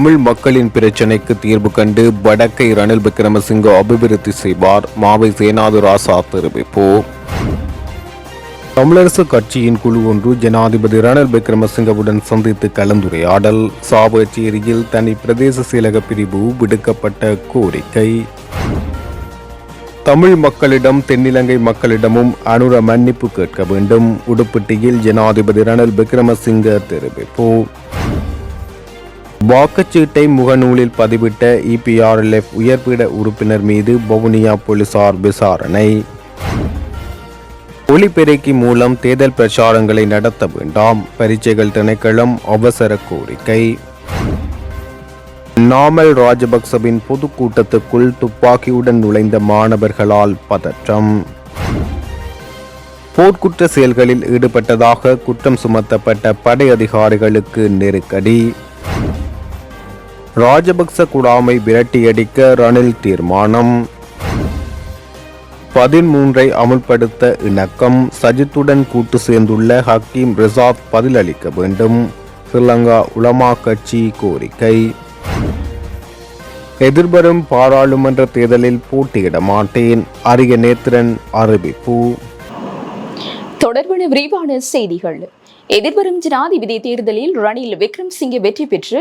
தமிழ் மக்களின் பிரச்சினைக்கு தீர்வு கண்டு வடக்கை ரணில் விக்ரமசிங்க அபிவிருத்தி செய்வார். மாவை சேனாது ராசா தெரிவிப்பு. தமிழரசு கட்சியின் குழு ஒன்று ஜனாதிபதி ரணில் விக்ரமசிங்கவுடன் சந்தித்து கலந்துரையாடல். சாவச்சேரியில் தனி பிரதேச செயலக பிரிவு விடுக்கப்பட்ட கோரிக்கை. தமிழ் மக்களிடம் தென்னிலங்கை மக்களிடமும் அனுர மன்னிப்பு கேட்க வேண்டும். உடுப்பிட்டியில் ஜனாதிபதி ரணில் விக்ரமசிங்க தெரிவிப்பு. வாக்குச்சீட்டை முகநூலில் பதிவிட்ட இபிஆர்எல்எஃப் உயர்பீட உறுப்பினர் மீது வவுனியா போலீசார் விசாரணை. ஒளிபெருக்கி மூலம் தேர்தல் பிரச்சாரங்களை நடத்த வேண்டாம். பரீட்சைகள் திணைக்களம் அவசர கோரிக்கை. நாமல் ராஜபக்சவின் பொதுக்கூட்டத்துக்குள் துப்பாக்கியுடன் நுழைந்த மாணவர்களால் பதற்றம். போர்க்குற்ற செயல்களில் ஈடுபட்டதாக குற்றம் சுமத்தப்பட்ட படை அதிகாரிகளுக்கு நெருக்கடி. ராஜபக்ச குடாமை விரட்டியடிக்க ரணில் தீர்மானம். பதிமூன்றை அமுல்படுத்த இணக்கம் சஜித்துடன் கூட்டு சேர்ந்துள்ள ஹக்கீம் ரிசாத் பதிலளிக்க வேண்டும். ஸ்ரீலங்கா உலமா கட்சி கோரிக்கை. எதிர்வரும் பாராளுமன்ற தேர்தலில் போட்டியிட மாட்டேன். அரிய நேத்திரன் அறிவிப்பு. தொடர்பான விரிவான செய்திகள். எதிர்வரும் ஜனாதிபதி தேர்தலில் ரணில் விக்ரம்சிங்கே வெற்றி பெற்று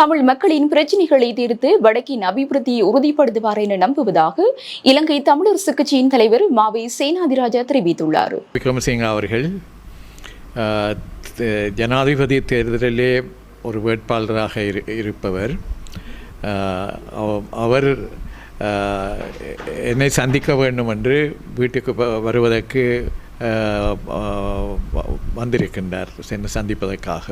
தமிழ் மக்களின் பிரச்சினைகளை தீர்த்து வடக்கின் அபிவிருத்தியை உறுதிப்படுத்துவார் என நம்புவதாக இலங்கை தமிழரசு கட்சியின் தலைவர் மாவை சேனாதிராஜா தெரிவித்துள்ளார். விக்ரமசிங்க அவர்கள் ஜனாதிபதி தேர்தலிலே ஒரு வேட்பாளராக இரு இருப்பவர். அவர் என்னை சந்திக்க வேண்டும் என்று வீட்டுக்கு வருவதற்கு வந்திருக்கின்றார் சென்று சந்திப்பதற்காக.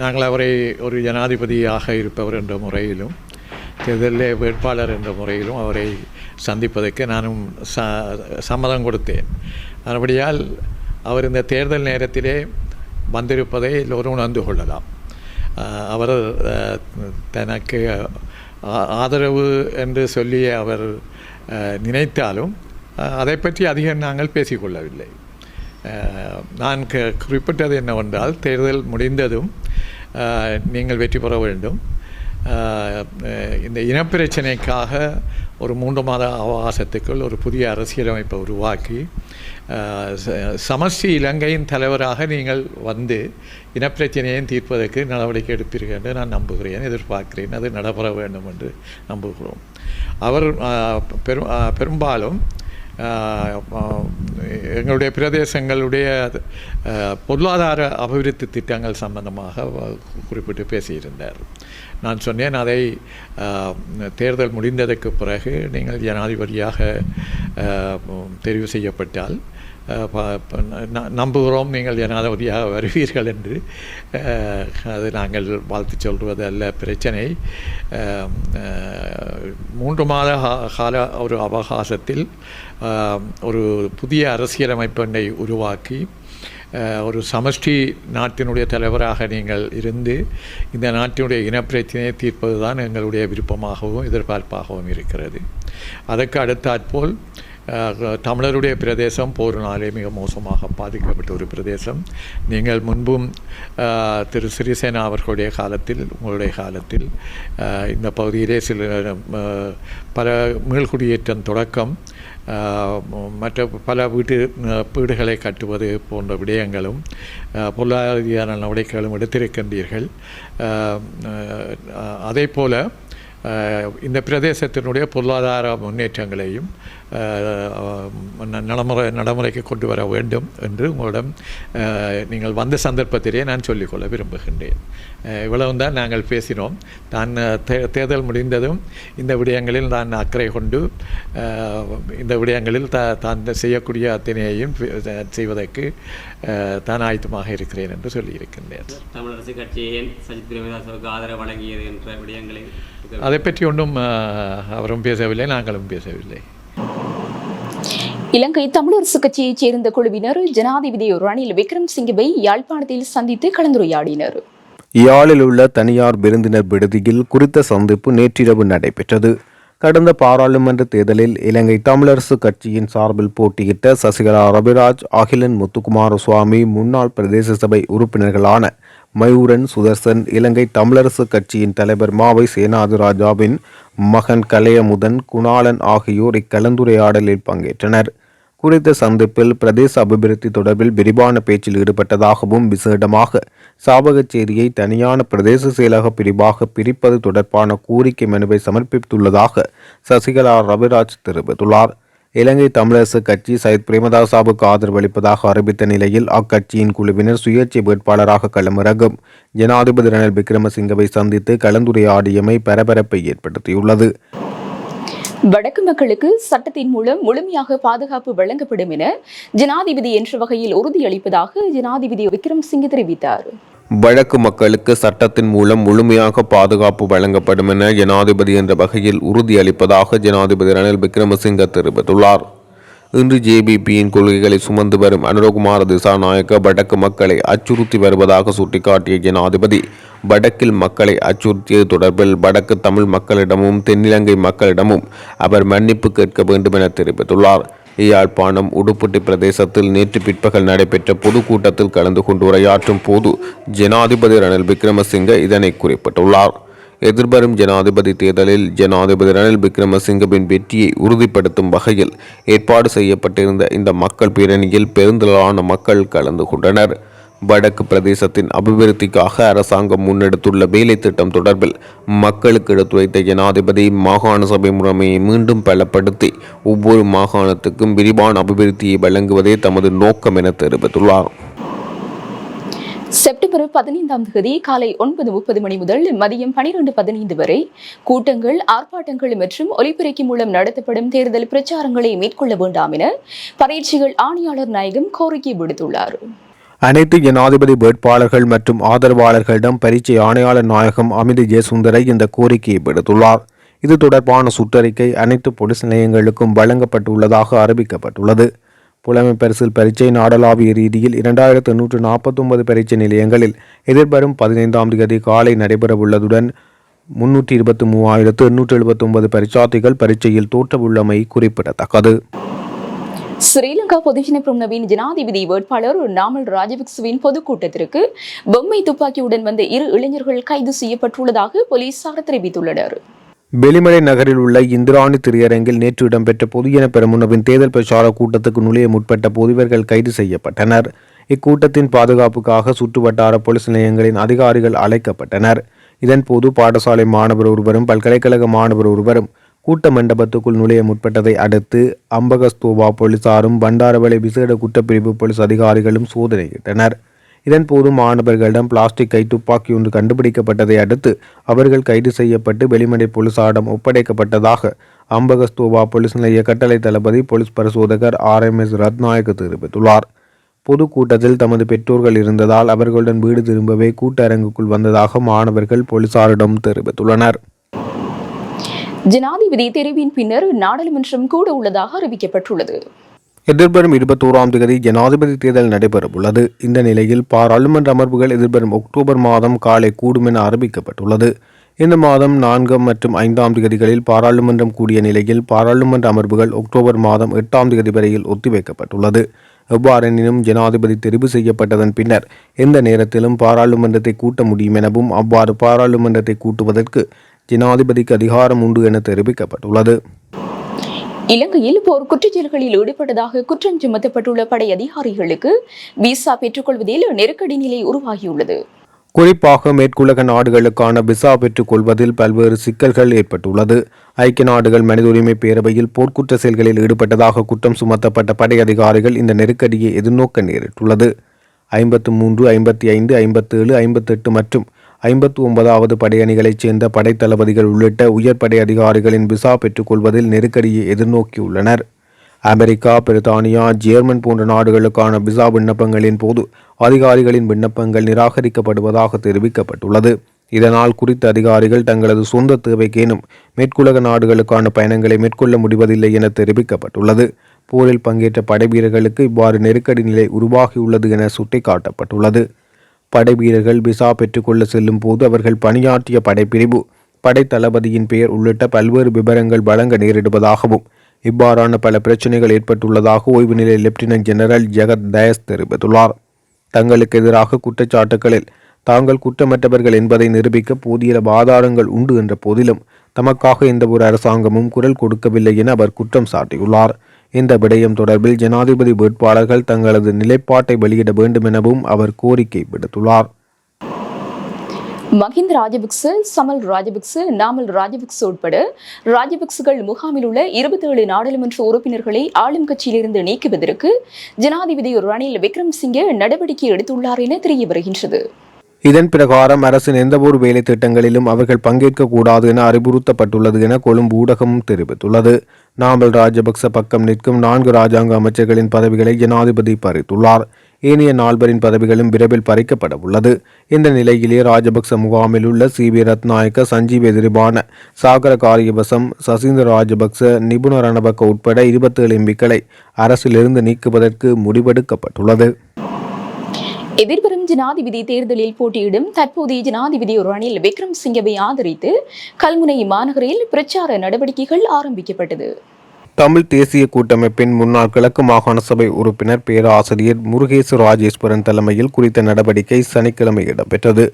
நாங்கள் அவரை ஒரு ஜனாதிபதியாக இருப்பவர் என்ற முறையிலும் தேர்தலில் வேட்பாளர் என்ற முறையிலும் அவரை சந்திப்பதற்கு நானும் ச சம்மதம் கொடுத்தேன். மறுபடியால் அவர் இந்த தேர்தல் நேரத்திலே வந்திருப்பதை எல்லோரும் உணர்ந்து கொள்ளலாம். அவர் தனக்கு ஆதரவு என்று சொல்லி அவர் நினைத்தாலும் அதை பற்றி அதிகம் நாங்கள் பேசிக்கொள்ளவில்லை. நான் க- குறிப்பிட்டது என்னவென்றால் தேர்தல் முடிந்ததும் நீங்கள் வெற்றி பெற வேண்டும். இந்த இனப்பிரச்சனைக்காக ஒரு மூன்று மாத அவகாசத்துக்குள் ஒரு புதிய அரசியலமைப்பை உருவாக்கி சமஸ்டி ச- இலங்கையின் தலைவராக நீங்கள் வந்து இனப்பிரச்சனையை தீர்ப்பதற்கு நடவடிக்கை எடுப்பீர்கள் என்று நான் நம்புகிறேன் எதிர்பார்க்கிறேன். அது நடைபெற வேண்டும் என்று நம்புகிறோம். அவர் பெரும் பெரும்பாலும் எங்களுடைய பிரதேசங்களுடைய பொருளாதார அபிவிருத்தி திட்டங்கள் சம்பந்தமாக குறிப்பிட்டு பேசியிருந்தார். நான் சொன்னேன் அதை தேர்தல் முடிந்ததற்கு பிறகு நீங்கள் ஜனாதிபதியாக தெரிவு செய்யப்பட்டால் நம்புகிறோம் நீங்கள் ஜனாதிபதியாக வருவீர்கள் என்று. அது நாங்கள் வாழ்த்து சொல்வது அல்ல பிரச்சனை மூன்று மாத கால ஒரு அவகாசத்தில் ஒரு புதிய அரசியலமைப்பெண்ணை உருவாக்கி ஒரு சமஷ்டி நாட்டினுடைய தலைவராக நீங்கள் இருந்து இந்த நாட்டினுடைய இனப்பிரச்சனையை தீர்ப்பது தான் எங்களுடைய விருப்பமாகவும் எதிர்பார்ப்பாகவும் இருக்கிறது. அதற்கு அடுத்தாற்போல் போல் தமிழருடைய பிரதேசம் போரினாலே மிக மோசமாக பாதிக்கப்பட்ட ஒரு பிரதேசம். நீங்கள் முன்பும் திரு சிறிசேனா அவர்களுடைய காலத்தில் உங்களுடைய காலத்தில் இந்த பகுதியிலே சில பல மீள்குடியேற்றம் தொடக்கம் மற்ற பல வீட்டு வீடுகளை கட்டுவது போன்ற விடயங்களும் ஆஹ், பொருளாதார நடவடிக்கைகளும் எடுத்திருக்கின்றீர்கள். அதே போல் இந்த பிரதேசத்தினுடைய பொருளாதார முன்னேற்றங்களையும் நடைமுறை நடைமுறைக்கு கொண்டு வர வேண்டும் என்று உங்களிடம் நீங்கள் வந்த சந்தர்ப்பத்திலே நான் சொல்லிக்கொள்ள விரும்புகின்றேன். ஆஹ், இவ்வளவும் தான் நாங்கள் பேசினோம். தே- தேர்தல் முடிந்ததும் இந்த விடயங்களில் நான் அக்கறை கொண்டு இந்த விடயங்களில் த தான் செய்யக்கூடிய அத்தனையையும் செய்வதற்கு தான் ஆயத்தமாக இருக்கிறேன் என்று சொல்லியிருக்கின்றேன். தமிழரசு கட்சி ஏன் சஜித் பிரேமதாசவுக்கு ஆதரவு வழங்கியது என்ற விடயங்களை அதை பற்றி ஒன்றும் அவரும் பேசவில்லை நாங்களும் பேசவில்லை. இலங்கை தமிழரசு கட்சியைச் சேர்ந்த குழுவினர் ஜனாதிபதி ரணில் விக்ரம்சிங்கவை யாழ்ப்பாணத்தில் சந்தித்து கலந்துரையாடினர். யாழில் உள்ள தனியார் விருந்தினர் விடுதியில் குறித்த சந்திப்பு நேற்றிரவு நடைபெற்றது. கடந்த பாராளுமன்ற தேர்தலில் இலங்கை தமிழரசு கட்சியின் சார்பில் போட்டியிட்ட சசிகலா ரவிராஜ் அகிலன் முத்துக்குமார சுவாமி முன்னாள் பிரதேச சபை உறுப்பினர்களான மயூரன் சுதர்சன் இலங்கை தமிழரசு கட்சியின் தலைவர் மாவை சேனாதிராஜாவின் மகன் கலையமுதன் குணாளன் ஆகியோர் இக்கலந்துரையாடலில் பங்கேற்றனர். குறித்த சந்திப்பில் பிரதேச அபிவிருத்தி தொடர்பில் விரிவான பேச்சில் ஈடுபட்டதாகவும் விசேடமாக சாவகச்சேரியை தனியான பிரதேச செயலக பிரிவாக பிரிப்பது தொடர்பான கோரிக்கை மனுவை சமர்ப்பித்துள்ளதாக சசிகலா ரவிராஜ் தெரிவித்துள்ளார். இலங்கை தமிழரசு கட்சி சயித் பிரேமதாசாவுக்கு ஆதரவளிப்பதாக அறிவித்த நிலையில் அக்கட்சியின் குழுவினர் சுயேட்சை வேட்பாளராக களமிறங்கும். ஜனாதிபதி ரணில் விக்ரமசிங்கவை சந்தித்து கலந்துரையாடியமை பரபரப்பை ஏற்படுத்தியுள்ளது. வடக்கு மக்களுக்கு சட்டத்தின் மூலம் முழுமையாக பாதுகாப்பு வழங்கப்படும் என ஜனாதிபதி என்ற வகையில் உறுதியளிப்பதாக ஜனாதிபதி விக்ரம்சிங்கே தெரிவித்தார். வழக்கு மக்களுக்கு சட்டத்தின் மூலம் முழுமையாக பாதுகாப்பு வழங்கப்படும் என ஜனாதிபதி என்ற வகையில் உறுதியளிப்பதாக ஜனாதிபதி ரணில் விக்ரமசிங்க தெரிவித்துள்ளார். இன்று ஜேபிபியின் கொள்கைகளை சுமந்து வரும் அனுரகுமார திசாநாயக்க வடக்கு மக்களை அச்சுறுத்தி வருவதாக சுட்டிக்காட்டிய ஜனாதிபதி வடக்கில் மக்களை அச்சுறுத்தியது தொடர்பில் வடக்கு தமிழ் மக்களிடமும் தென்னிலங்கை மக்களிடமும் அவர் மன்னிப்பு கேட்க வேண்டும் என தெரிவித்துள்ளார். யாழ்ப்பாணம் உடுப்பட்டி பிரதேசத்தில் நேற்று பிற்பகல் நடைபெற்ற பொதுக்கூட்டத்தில் கலந்து கொண்டு உரையாற்றும் போது ஜனாதிபதி ரணில் விக்ரமசிங்க இதனை குறிப்பிட்டுள்ளார். எதிர்வரும் ஜனாதிபதி தேர்தலில் ஜனாதிபதி ரணில் விக்ரமசிங்கவின் வெற்றியை உறுதிப்படுத்தும் வகையில் ஏற்பாடு செய்யப்பட்டிருந்த இந்த மக்கள் பேரணியில் பெருந்திரளான மக்கள் கலந்து கொண்டனர். வடக்கு பிரதேசத்தின் அபிவிருத்திக்காக அரசாங்கம் முன்னெடுத்துள்ள வேலை திட்டம் தொடர்பில் மக்களுக்கு எடுத்துரைத்த ஜனாதிபதி மாகாண சபை முறைமையை மீண்டும் பலப்படுத்தி ஒவ்வொரு மாகாணத்துக்கும் விரிவான அபிவிருத்தியை வழங்குவதே தமது நோக்கம் என தெரிவித்துள்ளார். செப்டம்பர் பதினைந்தாம் தேதி காலை ஒன்பது முப்பது மணி முதல் மதியம் பனிரெண்டு பதினைந்து வரை கூட்டங்கள் ஆர்ப்பாட்டங்கள் மற்றும் ஒலிபெருக்கி மூலம் நடத்தப்படும் தேர்தல் பிரச்சாரங்களை மேற்கொள்ள வேண்டாம் என பயிற்சிகள் ஆணையாளர் நாயகம் கோரிக்கை விடுத்துள்ளார். அனைத்து ஜனாதிபதி வேட்பாளர்கள் மற்றும் ஆதரவாளர்களிடம் பரீட்சை ஆணையாளர் நாயகம் அமித் ஜெயசுந்தரை இந்த கோரிக்கையை விடுத்துள்ளார். இது தொடர்பான சுற்றறிக்கை அனைத்து பொலிஸ் நிலையங்களுக்கும் வழங்கப்பட்டுள்ளதாக அறிவிக்கப்பட்டுள்ளது. புலமை பரிசில் பரீட்சை நாடளாவிய ரீதியில் இரண்டாயிரத்து எண்ணூற்று நாற்பத்தொன்பது பரீட்சை நிலையங்களில் எதிர்வரும் பதினைந்தாம் தேதி காலை நடைபெறவுள்ளதுடன் முன்னூற்றி இருபத்தி மூவாயிரத்து எண்ணூற்று எழுபத்தொன்பது பரீட்சார்த்திகள் பரீட்சையில் தோற்றவுள்ளமை குறிப்பிடத்தக்கது. ஸ்ரீலங்கா பொதுஜன பிரமுனவின் ஜனாதிபதி வேட்பாளர் நாமல் ராஜபக்சவின் பொதுக்கூட்டத்திற்கு பொம்மை துப்பாக்கியுடன் வந்த இரு இளைஞர்கள் கைது செய்யப்பட்டுள்ளதாக போலீசார் தெரிவித்துள்ளனர். வெளிமலை நகரில் உள்ள இந்திராணி திரையரங்கில் நேற்று இடம்பெற்ற பொதுஜன பெருமுனவின் தேர்தல் பிரச்சார கூட்டத்துக்கு நுழைய முற்பட்ட பொதுவர்கள் கைது செய்யப்பட்டனர். இக்கூட்டத்தின் பாதுகாப்புக்காக சுற்றுவட்டார போலீஸ் நிலையங்களின் அதிகாரிகள் அழைக்கப்பட்டனர். இதன்போது பாடசாலை மாணவர் ஒருவரும் பல்கலைக்கழக மாணவர் ஒருவரும் கூட்ட மண்டபத்துக்குள் நுழைய முற்பட்டதை அடுத்து அம்பகஸ்தோவா போலீசாரும் பண்டாரவளை விசேட குற்றப்பிரிவு போலீஸ் அதிகாரிகளும் சோதனையிட்டனர் இதன்போது மாணவர்களிடம் பிளாஸ்டிக் கை துப்பாக்கி ஒன்று கண்டுபிடிக்கப்பட்டதை அடுத்து அவர்கள் கைது செய்யப்பட்டு வெளிமடை போலீசாரிடம் ஒப்படைக்கப்பட்டதாக அம்பகஸ்தோவா போலீஸ் நிலைய கட்டளை தளபதி போலீஸ் பரிசோதகர் ஆர் எம் எஸ் ரத்நாயக் தெரிவித்துள்ளார். பொதுக்கூட்டத்தில் தமது பெற்றோர்கள் இருந்ததால் அவர்களுடன் வீடு திரும்பவே கூட்டரங்குக்குள் வந்ததாக மாணவர்கள் போலீசாரிடம் தெரிவித்துள்ளனர். ஜனாதிபதி தெரிவின் பின்னர் நாடாளுமன்றம் கூட உள்ளதாக அறிவிக்கப்பட்டுள்ளது. எதிர்வரும் இருபத்தோராம் தேதி ஜனாதிபதி தேர்தல் நடைபெறவுள்ளது. இந்த நிலையில் பாராளுமன்ற அமர்வுகள் எதிர்வரும் அக்டோபர் மாதம் காலை கூடும் என அறிவிக்கப்பட்டுள்ளது. இந்த மாதம் நான்காம் மற்றும் ஐந்தாம் தேதிகளில் பாராளுமன்றம் கூடிய நிலையில் பாராளுமன்ற அமர்வுகள் அக்டோபர் மாதம் எட்டாம் தேதி வரையில் ஒத்திவைக்கப்பட்டுள்ளது. எவ்வாறெனினும் ஜனாதிபதி தெரிவு செய்யப்பட்டதன் பின்னர் எந்த நேரத்திலும் பாராளுமன்றத்தை கூட்ட முடியும் எனவும் அவ்வாறு பாராளுமன்றத்தை கூட்டுவதற்கு ஜனாதிபதிக்கு அதிகாரம் உண்டு என தெரிவிக்கப்பட்டுள்ளது. இலங்கையில் போர் குற்றச்செயல்களில் ஈடுபட்டதாக குற்றம் சுமத்தப்பட்டுள்ள படை அதிகாரிகளுக்கு விசா பெற்றுக்கொள்வதில் நெருக்கடி நிலை உருவாகியுள்ளது. குறிப்பாக மேற்குலக நாடுகளுக்கான விசா பெற்றுக் கொள்வதில் பல்வேறு சிக்கல்கள் ஏற்பட்டுள்ளது. ஐக்கிய நாடுகள் மனித உரிமை பேரவையில் போர்க்குற்ற செயல்களில் ஈடுபட்டதாக குற்றம் சுமத்தப்பட்ட படை அதிகாரிகள் இந்த நெருக்கடியை எதிர்நோக்க நேரிட்டுள்ளது. ஐம்பத்து மூன்று ஐம்பத்தி ஐந்து ஐம்பத்தேழு ஐம்பத்தெட்டு மற்றும் ஐம்பத்து ஒன்பதாவது படையணிகளைச் சேர்ந்த படைத்தளபதிகள் உள்ளிட்ட உயர் படை அதிகாரிகளின் விசா பெற்றுக்கொள்வதில் நெருக்கடியை எதிர்நோக்கியுள்ளனர். அமெரிக்கா பிரித்தானியா ஜெர்மன் போன்ற நாடுகளுக்கான விசா விண்ணப்பங்களின் போது அதிகாரிகளின் விண்ணப்பங்கள் நிராகரிக்கப்படுவதாக தெரிவிக்கப்பட்டுள்ளது. இதனால் குறித்த அதிகாரிகள் தங்களது சொந்த தேவைக்கேனும் மேற்குலக நாடுகளுக்கான பயணங்களை மேற்கொள்ள முடிவதில்லை என தெரிவிக்கப்பட்டுள்ளது. போரில் பங்கேற்ற படைவீரர்களுக்கு இவ்வாறு நெருக்கடி நிலை உருவாகியுள்ளது என சுட்டிக்காட்டப்பட்டுள்ளது. படைவீரர்கள் விசா பெற்றுக்கொள்ள செல்லும் போது அவர்கள் பணியாற்றிய படைப்பிரிவு படைத்தளபதியின் பெயர் உள்ளிட்ட பல்வேறு விவரங்கள் வழங்க நேரிடுவதாகவும் இவ்வாறான பல பிரச்சனைகள் ஏற்பட்டுள்ளதாக ஓய்வு நிலை லெப்டினன்ட் ஜெனரல் ஜெகத் தயஸ் தெரிவித்துள்ளார். தங்களுக்கு எதிராக குற்றச்சாட்டுகளில் தாங்கள் குற்றமற்றவர்கள் என்பதை நிரூபிக்க போதிய ஆதாரங்கள் உண்டு என்ற போதிலும் தமக்காக எந்த ஒரு அரசாங்கமும் குரல் கொடுக்கவில்லை என அவர் குற்றம் சாட்டியுள்ளார். இந்த விடயம் தொடர்பில் ஜனாதிபதி வேட்பாளர்கள் தங்களது நிலைப்பாட்டை வெளியிட வேண்டும் எனவும் அவர் கோரிக்கை விடுத்துள்ளார். மஹிந்த ராஜபக்ச சமல் ராஜபக்ச நாமல் ராஜபக்ச உட்பட ராஜபக்சகள் முகாமில் உள்ள இருபத்தேழு நாடாளுமன்ற உறுப்பினர்களை ஆளும் கட்சியிலிருந்து நீக்குவதற்கு ஜனாதிபதி ரணில் விக்ரம்சிங்கே நடவடிக்கை எடுத்துள்ளார் என தெரிய வருகின்றது. இதன் பிரகாரம் அரசின் எந்தவொரு வேலை திட்டங்களிலும் அவர்கள் பங்கேற்கக்கூடாது என அறிவுறுத்தப்பட்டுள்ளது என கொழும்பு ஊடகம் தெரிவித்துள்ளது. நாமல் ராஜபக்ச பக்கம் நிற்கும் நான்கு ராஜாங்க அமைச்சர்களின் பதவிகளை ஜனாதிபதி பறித்துள்ளார். ஏனைய நால்வரின் பதவிகளும் விரைவில் பறிக்கப்பட உள்ளது. இந்த நிலையிலே ராஜபக்ச முகாமில் உள்ள சி வி ரத்நாயக்க சஞ்சீவ் எதிரிபான சாகர காரியவசம் சசீந்திர ராஜபக்ச நிபுண ரணபக்க உட்பட இருபத்தேழு எம்பிக்களை அரசிலிருந்து நீக்குவதற்கு முடிவெடுக்கப்பட்டுள்ளது. எதிர்வரும் ஜனாதிபதி தேர்தலில் போட்டியிடும் தற்போதைய ஜனாதிபதி ரணில் விக்ரம்சிங்கவை ஆதரித்து கல்முனை மாநகரில் பிரச்சார நடவடிக்கைகள் ஆரம்பிக்கப்பட்டது. தமிழ் தேசிய கூட்டமைப்பின் முன்னாள் கிழக்கு மாகாண சபை உறுப்பினர் பேராசிரியர் முருகேசு ராஜேஸ்வரன் தலைமையில் குறித்த நடவடிக்கை சனிக்கிழமை இடம்பெற்றது.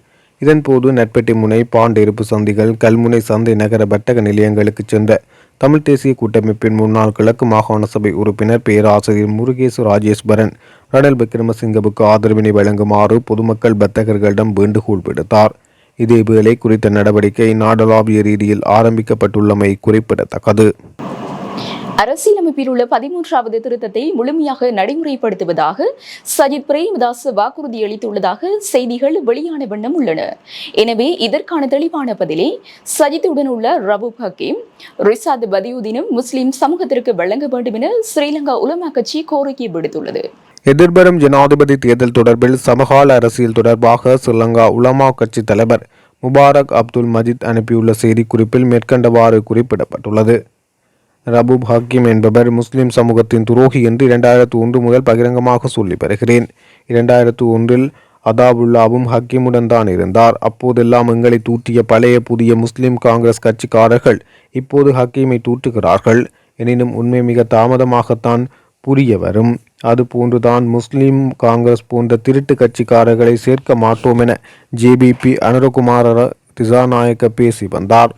இதன்போது நட்பெட்டி முனை பாண்டிருப்பு சந்திகள் கல்முனை சந்தை நகர வர்த்தக நிலையங்களுக்கு சென்ற தமிழ் தேசிய கூட்டமைப்பின் முன்னாள் கிழக்கு மாகாண சபை உறுப்பினர் பேராசிரியர் முருகேசு ராஜேஸ்வரன் ரணில் விக்ரமசிங்கவுக்கு ஆதரவினை வழங்குமாறு பொதுமக்கள் வர்த்தகர்களிடம் வேண்டுகோள் விடுத்தார். இதேவேளை குறித்த நடவடிக்கை நாடளாவிய ரீதியில் ஆரம்பிக்கப்பட்டுள்ளமை குறிப்பிடத்தக்கது. அரசியலமைப்பில் உள்ள பதிமூன்றாவது திருத்தத்தை முழுமையாக நடைமுறைப்படுத்துவதாக சஜித் பிரேமதாஸ் வாக்குறுதி அளித்துள்ளதாக செய்திகள் வெளியான வண்ணம் உள்ளன. எனவே இதற்கான தெளிவான பதிலை சஜித்துடன் உள்ள ரபூப் ஹக்கீம் ரிசாத் பதியுதீனும் முஸ்லிம் சமூகத்திற்கு வழங்க வேண்டும் என ஸ்ரீலங்கா உலமா கட்சி கோரிக்கை விடுத்துள்ளது. எதிர்வரும் ஜனாதிபதி தேர்தல் தொடர்பில் சமகால அரசியல் தொடர்பாக ஸ்ரீலங்கா உலமா கட்சி தலைவர் முபாரக் அப்துல் மஜித் அனுப்பியுள்ள செய்திக்குறிப்பில் மேற்கண்டவாறு குறிப்பிடப்பட்டுள்ளது. ரபூப் ஹக்கீம் என்பவர் முஸ்லிம் சமூகத்தின் துரோகி என்று இரண்டாயிரத்து ஒன்று முதல் பகிரங்கமாக சொல்லி வருகிறேன் இரண்டாயிரத்து ஒன்றில் அதாபுல்லாவும் ஹக்கீமுடன் தான் இருந்தார். அப்போதெல்லாம் எங்களை தூற்றிய பழைய புதிய முஸ்லிம் காங்கிரஸ் கட்சிக்காரர்கள் இப்போது ஹக்கீமை தூற்றுகிறார்கள். எனினும் உண்மை மிக தாமதமாகத்தான் புரிய வரும் அதுபோன்றுதான் முஸ்லிம் காங்கிரஸ் போன்ற திருட்டு கட்சிக்காரர்களை சேர்க்க மாட்டோம் என ஜேபிபி அனுரகுமார திசாநாயக்க பேசி வந்தார்.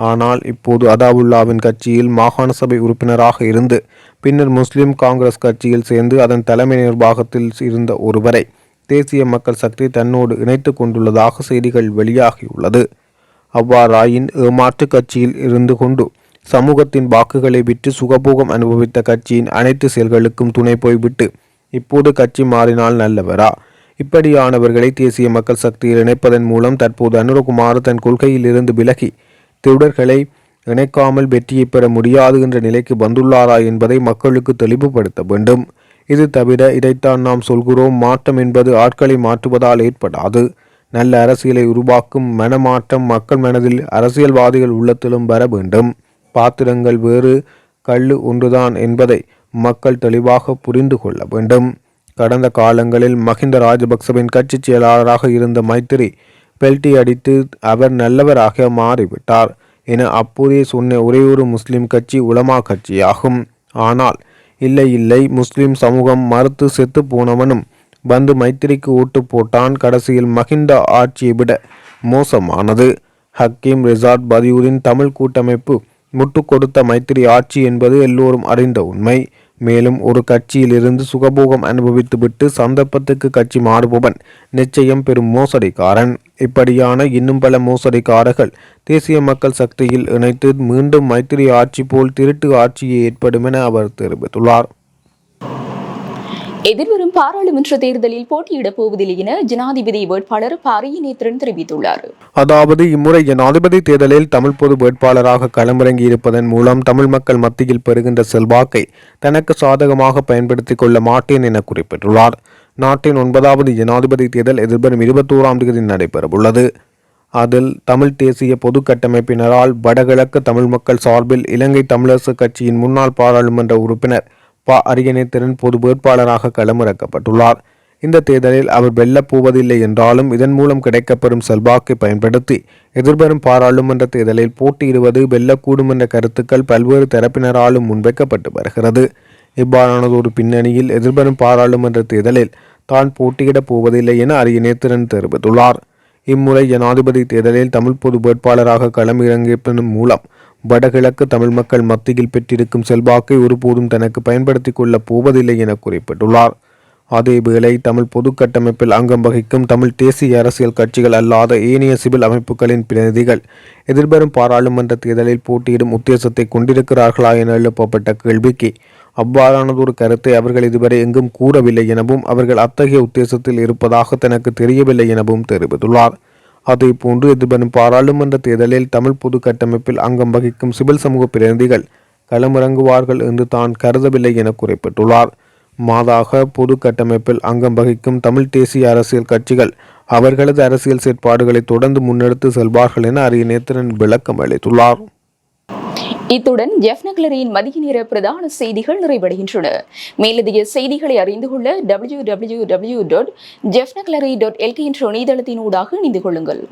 ஆனால் இப்போது அதாவுல்லாவின் கட்சியில் மாகாண சபை உறுப்பினராக இருந்து பின்னர் முஸ்லிம் காங்கிரஸ் கட்சியில் சேர்ந்து அதன் தலைமை நிர்வாகத்தில் இருந்த ஒருவரை தேசிய மக்கள் சக்தி தன்னோடு இணைத்து கொண்டுள்ளதாக செய்திகள் வெளியாகியுள்ளது. அவ்வாறாயின் ஏமாற்று கட்சியில் இருந்து கொண்டு சமூகத்தின் வாக்குகளை விற்று சுகபோகம் அனுபவித்த கட்சியின் அனைத்து செயல்களுக்கும் துணை போய்விட்டு இப்போது கட்சி மாறினால் நல்லவரா? இப்படியானவர்களை தேசிய மக்கள் சக்தியில் இணைப்பதன் மூலம் தற்போது அனுரகுமார் தன் கொள்கையில் இருந்து விலகி திருடர்களை இணைக்காமல் வெற்றியை பெற முடியாது என்ற நிலைக்கு வந்துள்ளாரா என்பதை மக்களுக்கு தெளிவுபடுத்த வேண்டும். இது தவிர இதைத்தான் நாம் சொல்கிறோம் மாற்றம் என்பது ஆட்களை மாற்றுவதால் ஏற்படாது. நல்ல அரசியலை உருவாக்கும் மனமாற்றம் மக்கள் மனதில் அரசியல்வாதிகள் உள்ளத்திலும் வர வேண்டும். பாத்திரங்கள் வேறு கல்லு ஒன்றுதான் என்பதை மக்கள் தெளிவாக புரிந்து கொள்ள வேண்டும். கடந்த காலங்களில் மஹிந்த ராஜபக்சவின் கட்சி செயலாளராக இருந்த மைத்திரி பெல்ட்டி அடித்து அவர் நல்லவராக மாறிவிட்டார் என அப்போதே சொன்ன ஒரே ஒரு முஸ்லிம் கட்சி உலமா கட்சியாகும். ஆனால் இல்லை இல்லை முஸ்லிம் சமூகம் மறுத்து செத்து போனவனும் வந்து மைத்திரிக்கு ஓட்டு போட்டான் கடைசியில் மஹிந்த ஆட்சியை விட மோசமானது. ஹக்கீம் ரிசார்ட் பதியூரின் தமிழ் கூட்டமைப்பு முட்டு கொடுத்த மைத்திரி ஆட்சி என்பது எல்லோரும் அறிந்த உண்மை. மேலும் ஒரு கட்சியிலிருந்து சுகபோகம் அனுபவித்துவிட்டு சந்தர்ப்பத்துக்கு கட்சி மாறுபவன் நிச்சயம் பெரும் மோசடிக்காரன். இப்படியான இன்னும் பல மோசடிக்காரர்கள் தேசிய மக்கள் சக்தியில் இணைத்து மீண்டும் மைத்திரி ஆட்சி போல் திருட்டு ஆட்சியை ஏற்படும் என அவர் தெரிவித்துள்ளார். எதிர்வரும் பாராளுமன்ற தேர்தலில் போட்டியிடப் போவதில்லை என ஜனாதிபதி வேட்பாளர் பாரியநேத்திரன் தெரிவித்துள்ளார். அதாவது இம்முறை ஜனாதிபதி தேர்தலில் தமிழ் பொது வேட்பாளராக களமிறங்கி இருப்பதன் மூலம் தமிழ் மக்கள் மத்தியில் பெறுகின்ற செல்வாக்கை தனக்கு சாதகமாக பயன்படுத்திக் கொள்ள மாட்டேன் என குறிப்பிட்டுள்ளார். நாட்டின் ஒன்பதாவது ஜனாதிபதி தேர்தல் எதிர்வரும் இருபத்தோராம் தேதி நடைபெறவுள்ளது. அதில் தமிழ் தேசிய பொது கட்டமைப்பினரால் வடகிழக்கு தமிழ் மக்கள் சார்பில் இலங்கை தமிழரசு கட்சியின் முன்னாள் பாராளுமன்ற உறுப்பினர் ப. அரியணைத்திறன் பொது வேட்பாளராக களமிறக்கப்பட்டுள்ளார். இந்த தேர்தலில் அவர் வெல்லப் போவதில்லை என்றாலும் இதன் மூலம் கிடைக்கப்பெறும் செல்வாக்கை பயன்படுத்தி எதிர்வரும் பாராளுமன்ற தேர்தலில் போட்டியிடுவது வெல்லக்கூடும் என்ற கருத்துக்கள் பல்வேறு தரப்பினராலும் முன்வைக்கப்பட்டு வருகிறது. இவ்வாறானதொரு பின்னணியில் எதிர்வரும் பாராளுமன்ற தேர்தலில் தான் போட்டியிடப் போவதில்லை என அரியநேத்திரன் தெரிவித்துள்ளார். இம்முறை ஜனாதிபதி தேர்தலில் தமிழ் பொது வேட்பாளராக களமிறங்கியதன் மூலம் வடகிழக்கு தமிழ் மக்கள் மத்தியில் பெற்றிருக்கும் செல்வாக்கை ஒருபோதும் தனக்கு பயன்படுத்தி கொள்ளப் போவதில்லை என குறிப்பிட்டுள்ளார். அதேவேளை தமிழ் பொது கட்டமைப்பில் அங்கம் வகிக்கும் தமிழ் தேசிய அரசியல் கட்சிகள் அல்லாத ஏனைய சிவில் அமைப்புகளின் பிரதிநிதிகள் எதிர்வரும் பாராளுமன்ற தேர்தலில் போட்டியிடும் உத்தேசத்தை கொண்டிருக்கிறார்களா என எழுப்பப்பட்ட கேள்விக்கு அவ்வாறானதொரு கருத்தை அவர்கள் இதுவரை எங்கும் கூறவில்லை எனவும் அவர்கள் அத்தகைய உத்தேசத்தில் இருப்பதாக தனக்கு தெரியவில்லை எனவும் தெரிவித்துள்ளார். அதேபோன்று எதிர்வரும் பாராளுமன்ற தேர்தலில் தமிழ் பொது கட்டமைப்பில் அங்கம் வகிக்கும் சிவில் சமூக பிரதிநிதிகள் களமிறங்குவார்கள் என்று தான் கருதவில்லை என குறிப்பிட்டுள்ளார். மாதாக பொது கட்டமைப்பில் அங்கம் வகிக்கும் தமிழ் தேசிய அரசியல் கட்சிகள் அவர்களது அரசியல் செயற்பாடுகளை தொடர்ந்து முன்னெடுத்து செல்வார்கள் என அரிய நேத்திரன் விளக்கம் அளித்துள்ளார். இத்துடன் ஜெஃப்னக்லரியின் மதிய நேர பிரதான செய்திகள் நிறைவடைகின்றன. மேலதிக செய்திகளை அறிந்து கொள்ள W W W dot Jaffna gallery dot LK என்ற இணையதளத்தினூடாக இணைந்து கொள்ளுங்கள்.